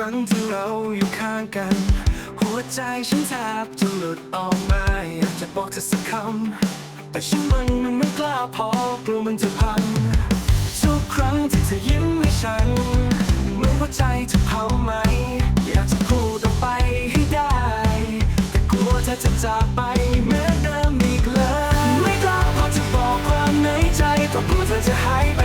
ครั้งที่เราอยู่ข้างกัน หัวใจฉันแทบจะหลุดออกมาอยากจะบอกเธอสักคำแต่ฉันมันมันไม่กล้าพอกลัวมันจะพังทุกครั้งที่เธอยิ้มให้ฉันเหมือนหัวใจจะเผาไหม อยากจะพูดออกไปให้ได้ แต่กลัวเธอจะจากไปเหมือนเดิมอีกเลยไม่กล้าพอจะบอกความในใจต้องกลัวเธอจะหายไป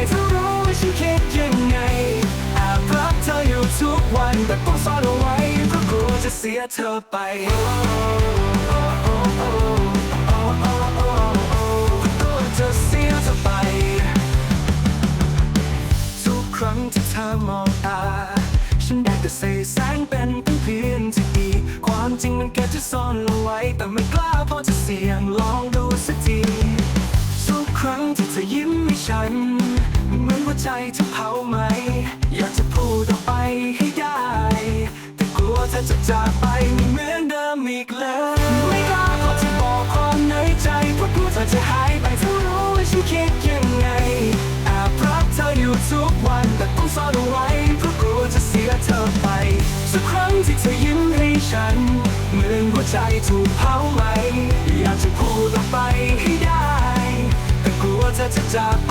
แต่ต้องซ่อนเอาไว้เพราะกลัวจะเสียเธอไปตัวจะเสียเธอไปทุกครั้งที่เธอมองตา ฉันได้แต่ใส่แสงเป็นเพียงที่ดี ความจริงมันเก็บจะซ่อนเอาไว้ แต่ไม่กล้าพอจะเสี่ยงลองดูสักทีทุกครั้งที่เธอยิ้มให้ฉันเหมือนหัวใจจะเผาไหม อยากจะพูดออกไปให้ได้ แต่กลัวเธอจะจากไปไม่เหมือนเดิมอีกเลยไม่กล้าพอจะบอกความในใจเพราะกลัวเธอจะหายไปเธอรู้ว่าฉันคิดยังไงแอบรักเธออยู่ทุกวันแต่ต้องซ่อนเอาไว้เพราะกลัวจะเสียเธอไป สักครั้งที่เธอยิ้มให้ฉันเหมือนหัวใจถูกเผาไหมอยากจะพูดออกไปให้ได้ แต่กลัวเธอจะจากไป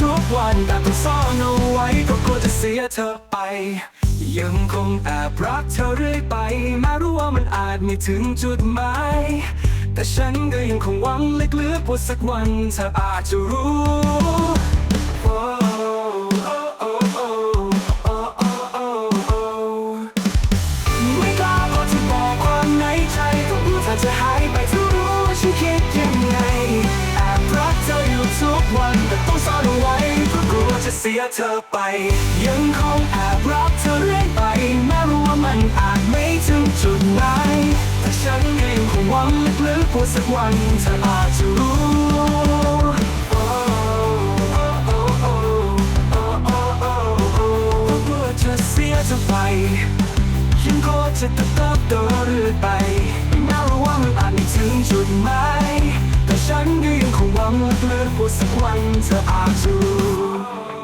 ทุกวันแต่ต้องซ่อนเอาไว้เพราะกลัวจะเสียเธอไป ยังคงแอบรักเธอเรื่อยไปแม้รู้ว่ามันอาจไม่ถึงจุดหมายแต่ฉันก็ยังคงหวังลึกๆว่าสักวันเธออาจจะรู้ เสียเธอไป ยังคงแอบรักเธอเรื่อยไปแม้รู้ว่ามันอาจไม่ถึงจุดหมายแต่ฉันก็ยังคงหวังลึกๆว่าสักวันเธออาจจะรู้จะไปยังก็จะตัดตับตัวเรื่อยไปแม้ระวังอาจไม่ถึงจุดหมายแต่ฉันก็ยังคงหวังลึกๆว่าสักวันเธออาจจะรู้